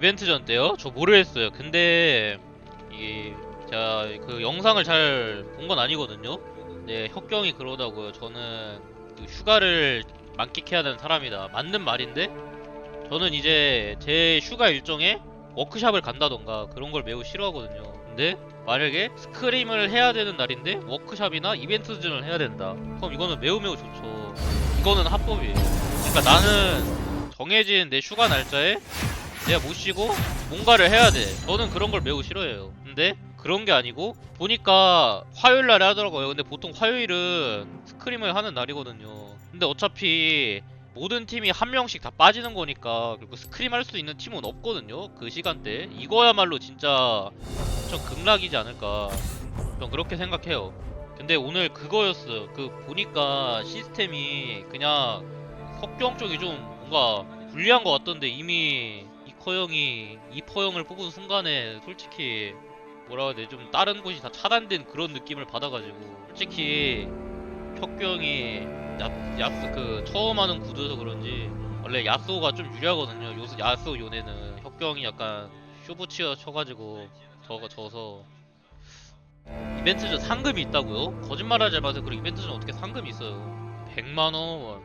이벤트 전 때요? 저 모르겠어요. 근데 이게 제가 그 영상을 잘 본 건 아니거든요. 근데 혁경이 그러다고요. 저는 그 휴가를 만끽해야 되는 사람이다. 맞는 말인데 저는 이제 제 휴가 일정에 워크샵을 간다던가 그런 걸 매우 싫어하거든요. 근데 만약에 스크림을 해야 되는 날인데 워크샵이나 이벤트전을 해야 된다. 그럼 이거는 매우 매우 좋죠. 이거는 합법이에요. 그러니까 나는 정해진 내 휴가 날짜에 내가 못 쉬고 뭔가를 해야 돼. 저는 그런 걸 매우 싫어해요. 근데 그런 게 아니고 보니까 화요일 날에 하더라고요. 근데 보통 화요일은 스크림을 하는 날이거든요. 근데 어차피 모든 팀이 한 명씩 다 빠지는 거니까 그리고 스크림 할 수 있는 팀은 없거든요. 그 시간대. 이거야말로 진짜 좀 극락이지 않을까. 좀 그렇게 생각해요. 근데 오늘 그거였어요. 그 보니까 시스템이 그냥 석경 쪽이 좀 뭔가 불리한 것 같던데 이미 형이 이퍼 형을 뽑은 순간에 솔직히 뭐라 해야 돼? 좀 다른 곳이 다 차단된 그런 느낌을 받아가지고 솔직히 야, 야스 그 처음 하는 구도여서 그런지 원래 야스오가 좀 유리하거든요. 요새 야스오 요네는 혁규 형이 약간 쇼부치어 쳐가지고 저거 져서 이벤트전 상금이 있다고요? 거짓말하지 마세요. 그리고 이벤트전 어떻게 상금이 있어요? 100만 원.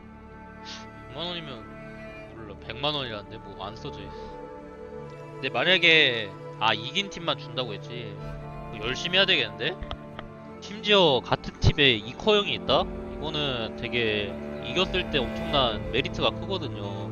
100만 원이면 몰라. 100만 원이라는데 뭐 안 써져 있어. 근데 만약에 아 이긴 팀만 준다고 했지. 뭐 열심히 해야 되겠는데? 심지어 같은 팀에 이커 형이 있다? 이거는 되게 이겼을 때 엄청난 메리트가 크거든요.